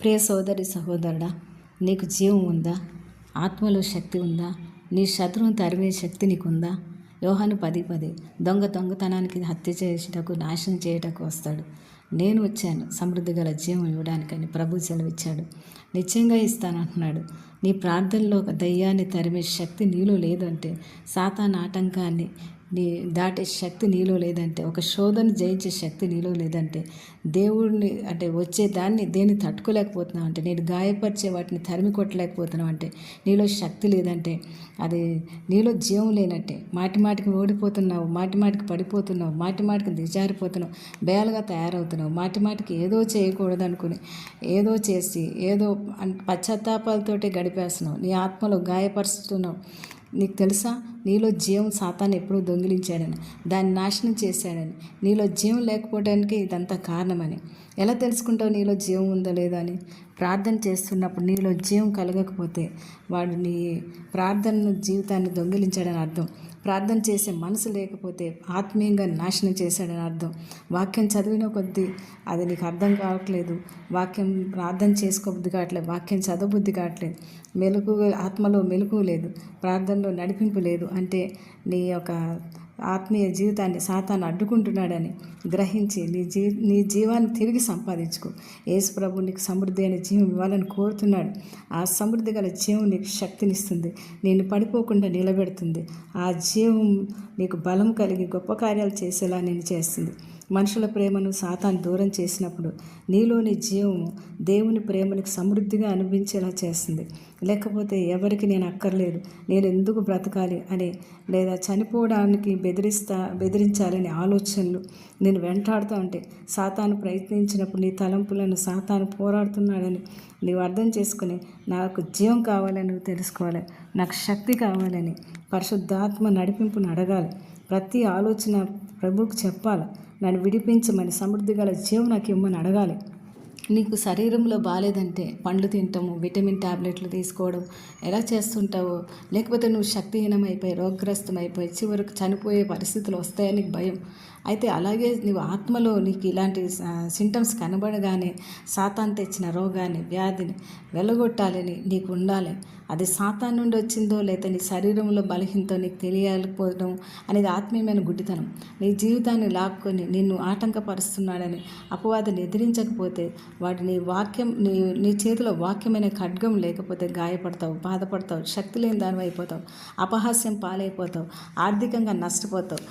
ప్రియ సోదరి సహోదరుడా నీకు జీవం ఉందా? ఆత్మలో శక్తి ఉందా? నీ శత్రువును తరిమే శక్తి నీకుందా? యోహాను పది పది దొంగ దొంగతనానికి హత్య చేసేటకు నాశనం చేయుటకు వస్తాడు. నేను వచ్చాను సమృద్ధి గల జీవం ఇవ్వడానికని ప్రభు సెలవిచ్చాడు. నిశ్చయంగా ఇస్తానంటున్నాడు. నీ ప్రార్థనలో ఒక దయ్యాన్ని తరిమే శక్తి నీలో లేదంటే సాతాన్ ఆటంకాన్ని నీ దాటే శక్తి నీలో లేదంటే ఒక శోధన జయించే శక్తి నీలో లేదంటే దేవుడిని అంటే వచ్చే దాన్ని దేన్ని తట్టుకోలేకపోతున్నావు అంటే నేను గాయపరిచే వాటిని తరిమి కొట్టలేకపోతున్నావు అంటే నీలో శక్తి లేదంటే అది నీలో జీవం లేనట్టే మాటి మాటికి ఓడిపోతున్నావు మాటి మాటికి పడిపోతున్నావు మాటి మాటికి దిజారిపోతున్నావు బేలగా తయారవుతున్నావు మాటి మాటికి ఏదో చేయకూడదు అనుకుని ఏదో చేసి ఏదో పశ్చాత్తాపాలతోటే గడిపేస్తున్నావు నీ ఆత్మలో గాయపరుస్తున్నావు నీకు తెలుసా? నీలో జీవం సాతాన్ని ఎప్పుడూ దొంగిలించాడని దాన్ని నాశనం చేశాడని. నీలో జీవం లేకపోవడానికి ఇదంతా కారణమని. ఎలా తెలుసుకుంటావు నీలో జీవం ఉందో లేదో అని? ప్రార్థన చేస్తున్నప్పుడు నీలో జీవం కలగకపోతే వాడు నీ ప్రార్థన జీవితాన్ని దొంగిలించాడని అర్థం. ప్రార్థన చేసే మనసు లేకపోతే ఆత్మీయంగా నాశనం చేశాడని అర్థం. వాక్యం చదివిన కొద్దీ అది నీకు అర్థం కావట్లేదు. వాక్యం ప్రార్థన చేసుకోబుద్ధి కావట్లేదు. వాక్యం చదవబుద్ధి కావట్లేదు. మెలకు ఆత్మలో మెలకు లేదు. ప్రార్థనలో నడిపింపు లేదు. అంటే నీ యొక్క ఆత్మీయ జీవితాన్ని సాతాను అడ్డుకుంటున్నాడని గ్రహించి నీ జీ నీ జీవాన్ని తిరిగి సంపాదించుకో. యేసు ప్రభు నీకు సమృద్ధి అయిన జీవం ఇవ్వాలని కోరుతున్నాడు. ఆ సమృద్ధి గల జీవం నీకు శక్తినిస్తుంది. నేను పడిపోకుండా నిలబెడుతుంది. ఆ జీవం నీకు బలం కలిగి గొప్ప కార్యాలు చేసేలా నేను చేస్తుంది. మనుషుల ప్రేమను సాతాను దూరం చేసినప్పుడు నీలోని జీవము దేవుని ప్రేమనికి సమృద్ధిగా అనిపించేలా చేస్తుంది. లేకపోతే ఎవరికి నేను అక్కర్లేదు నేను ఎందుకు బ్రతకాలి అని లేదా చనిపోవడానికి బెదిరిస్తా బెదిరించాలనే ఆలోచనలు నేను వెంటాడుతూ ఉంటే సాతాను ప్రయత్నించినప్పుడు నీ తలంపులను సాతాను పోరాడుతున్నాడని నీవు అర్థం చేసుకుని నాకు జీవం కావాలని నువ్వు తెలుసుకోవాలి నాకు శక్తి కావాలని పరిశుద్ధాత్మ నడిపింపును అడగాలి. ప్రతి ఆలోచన ప్రభువుకు చెప్పాలి. నన్ను విడిపించమని సమృద్ధి గల జీవం నాకు ఇమ్మని అడగాలి. నీకు శరీరంలో బాగాలేదంటే పండ్లు తింటాము విటమిన్ టాబ్లెట్లు తీసుకోవడం ఎలా చేస్తుంటావో? లేకపోతే నువ్వు శక్తిహీనమైపోయి అయిపోయి చివరికి చనిపోయే పరిస్థితులు వస్తాయని భయం. అయితే అలాగే నీవు ఆత్మలో నీకు ఇలాంటి సింటమ్స్ కనబడగానే సాతాన్ తెచ్చిన రోగాన్ని వ్యాధిని వెలగొట్టాలని నీకు ఉండాలి. అది సాతాన్ నుండి వచ్చిందో లేదా నీ శరీరంలో బలహీనతో నీకు తెలియకపోవడం అనేది ఆత్మీయమైన గుడ్డితనం. నీ జీవితాన్ని లాక్కొని నిన్ను ఆటంకపరుస్తున్నాడని అపవాదిని ఎదిరించకపోతే వాటి నీ వాక్యం నీ నీ చేతిలో వాక్యమైన ఖడ్గం లేకపోతే గాయపడతావు బాధపడతావు శక్తి లేని దానివైపోతావు అపహాస్యం పాలైపోతావు ఆర్థికంగా నష్టపోతావు.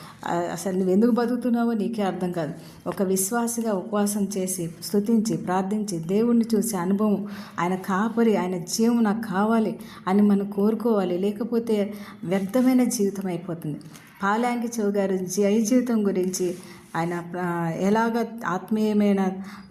అసలు నువ్వు ఎందుకు బతుకుతున్నావో నీకే అర్థం కాదు. ఒక విశ్వాసిగా ఉపవాసం చేసి స్తుతించి ప్రార్థించి దేవుణ్ణి చూసే అనుభవం ఆయన కాపరి ఆయన జీవం నాకు కావాలి అని మనం కోరుకోవాలి. లేకపోతే వ్యర్థమైన జీవితం అయిపోతుంది. పాలాంగి చౌ గారు జై జీవితం గురించి ఆయన ఎలాగ ఆత్మీయమైన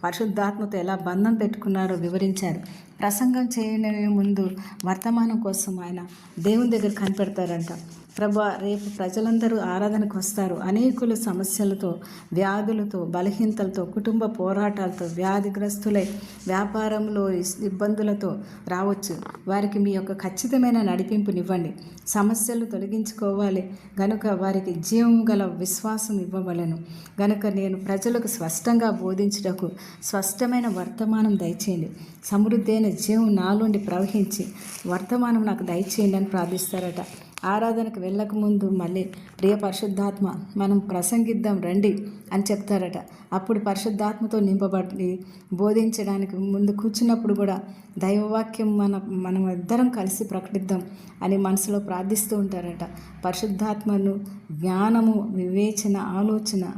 పరిశుద్ధాత్మతో ఎలా బంధం పెట్టుకున్నారో వివరించారు. ప్రసంగం చేయడమే ముందు వర్తమానం కోసం ఆయన దేవుని దగ్గర కనిపెడతారంట. ప్రభా రేపు ప్రజలందరూ ఆరాధనకు వస్తారు. అనేకుల సమస్యలతో వ్యాధులతో బలహీనతలతో కుటుంబ పోరాటాలతో వ్యాధిగ్రస్తులై వ్యాపారంలో ఇబ్బందులతో రావచ్చు. వారికి మీ యొక్క ఖచ్చితమైన నడిపింపునివ్వండి. సమస్యలు తొలగించుకోవాలి. గనుక వారికి జీవం గల విశ్వాసం ఇవ్వవలను. గనుక నేను ప్రజలకు స్పష్టంగా బోధించుటకు స్పష్టమైన వర్తమానం దయచేయండి. సమృద్ధి అయిన జీవం నాలోండి ప్రవహించి వర్తమానం నాకు దయచేయండి అని ప్రార్థిస్తారట. ఆరాధనకు వెళ్ళకముందు మళ్ళీ ప్రియ పరిశుద్ధాత్మ మనం ప్రసంగిద్దాం రండి అని చెప్తారట. అప్పుడు పరిశుద్ధాత్మతో నింపబడి బోధించడానికి ముందు కూర్చున్నప్పుడు కూడా దైవవాక్యం మన మనం ఇద్దరం కలిసి ప్రకటిద్దాం అని మనసులో ప్రార్థిస్తూ ఉంటారట. పరిశుద్ధాత్మను జ్ఞానము వివేచన ఆలోచన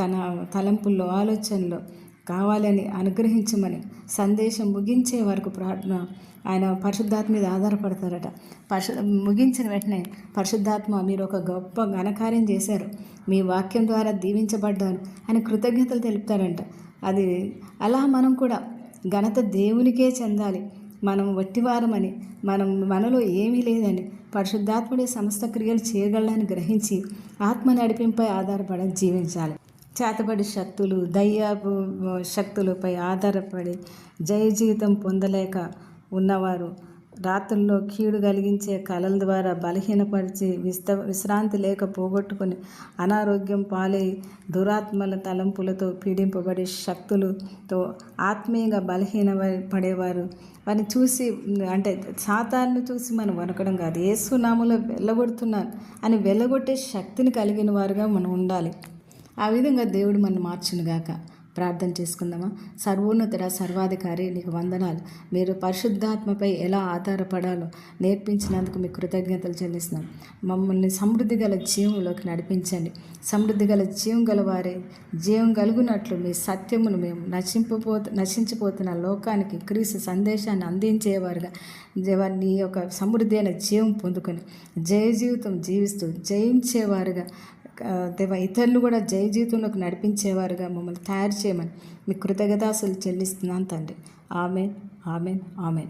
తన తలంపుల్లో ఆలోచనలో కావాలని అనుగ్రహించమని సందేశం ముగించే వరకు ప్రార్థన ఆయన పరిశుద్ధాత్మ మీద ఆధారపడతారట. పరిశు ముగించిన వెంటనే పరిశుద్ధాత్మ మీరు ఒక గొప్ప ఘనకార్యం చేశారు. మీ వాక్యం ద్వారా దీవించబడ్డాను అని కృతజ్ఞతలు తెలుపుతారంట. అది అలా మనం కూడా ఘనత దేవునికే చెందాలి. మనం వట్టివారమని మనం మనలో ఏమీ లేదని పరిశుద్ధాత్ముడే సమస్త క్రియలు చేయగలని గ్రహించి ఆత్మ నడిపింపై ఆధారపడ జీవించాలి. చేతబడి శక్తులు దయ్యాపు శక్తులపై ఆధారపడి జయ జీవితం పొందలేక ఉన్నవారు రాత్రుల్లో కీడు కలిగించే కళల ద్వారా బలహీనపరిచి విస్త విశ్రాంతి లేక పోగొట్టుకొని అనారోగ్యం పాలై దురాత్మల తలంపులతో పీడింపబడే శక్తులతో ఆత్మీయంగా బలహీన పడేవారు. వారిని చూసి అంటే సాతాన్ని చూసి మనం వనకడం కాదు. ఏసునామలో వెళ్ళగొడుతున్నాను అని వెళ్ళగొట్టే శక్తిని కలిగిన వారుగా మనం ఉండాలి. ఆ విధంగా దేవుడు మనం మార్చునుగాక ప్రార్థన చేసుకుందామా? సర్వోన్నతుడ సర్వాధికారి నీకు వందనాలు. మీరు పరిశుద్ధాత్మపై ఎలా ఆధారపడాలో నేర్పించినందుకు మీకు కృతజ్ఞతలు చెల్లిస్తున్నాం. మమ్మల్ని సమృద్ధి గల జీవంలోకి నడిపించండి. సమృద్ధి గల జీవం గలవారే జీవం కలుగునట్లు మీ సత్యమును మేము నశింపబో నశించిపోతున్న లోకానికి క్రీస్తు సందేశాన్ని అందించేవారుగా. నీ యొక్క సమృద్ధి అయిన జీవం పొందుకొని జయ జీవితం జీవిస్తూ జయించేవారుగా. దేవ ఇతరులు కూడా జయ జీవితంలోకి నడిపించేవారుగా మమ్మల్ని తయారు చేయమని మీ కృతజ్ఞతాసులు చెల్లిస్తున్నాను తండ్రి. Amen amen amen.